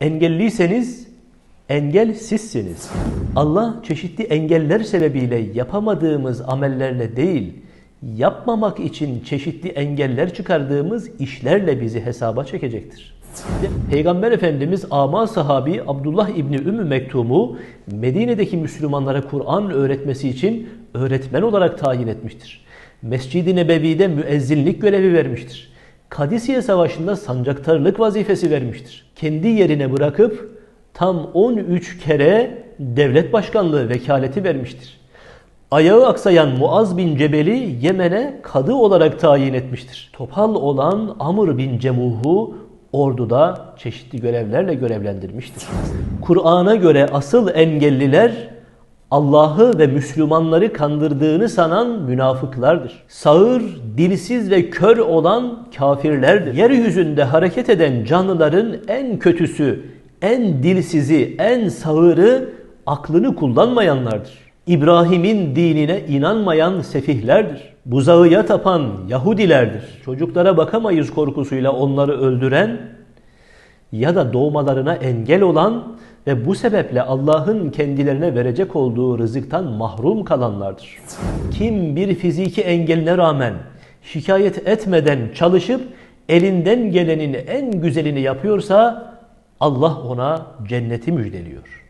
Engelliyseniz engel sizsiniz. Allah çeşitli engeller sebebiyle yapamadığımız amellerle değil, yapmamak için çeşitli engeller çıkardığımız işlerle bizi hesaba çekecektir. Peygamber Efendimiz ama sahabi Abdullah İbni Ümmü Mektum'u Medine'deki Müslümanlara Kur'an öğretmesi için öğretmen olarak tayin etmiştir. Mescid-i Nebevi'de müezzinlik görevi vermiştir. Kadisiye Savaşı'nda sancaktarlık vazifesi vermiştir. Kendi yerine bırakıp tam 13 kere devlet başkanlığı vekaleti vermiştir. Ayağı aksayan Muaz bin Cebel'i Yemen'e kadı olarak tayin etmiştir. Topal olan Amr bin Cemuh'u orduda çeşitli görevlerle görevlendirmiştir. Kur'an'a göre asıl engelliler Allah'ı ve Müslümanları kandırdığını sanan münafıklardır. Sağır, dilsiz ve kör olan kafirlerdir. Yeryüzünde hareket eden canlıların en kötüsü, en dilsizi, en sağırı aklını kullanmayanlardır. İbrahim'in dinine inanmayan sefihlerdir. Buzağıya tapan Yahudilerdir. Çocuklara bakamayız korkusuyla onları öldüren ya da doğmalarına engel olan ve bu sebeple Allah'ın kendilerine verecek olduğu rızıktan mahrum kalanlardır. Kim bir fiziki engeline rağmen şikayet etmeden çalışıp elinden gelenin en güzelini yapıyorsa Allah ona cenneti müjdeliyor.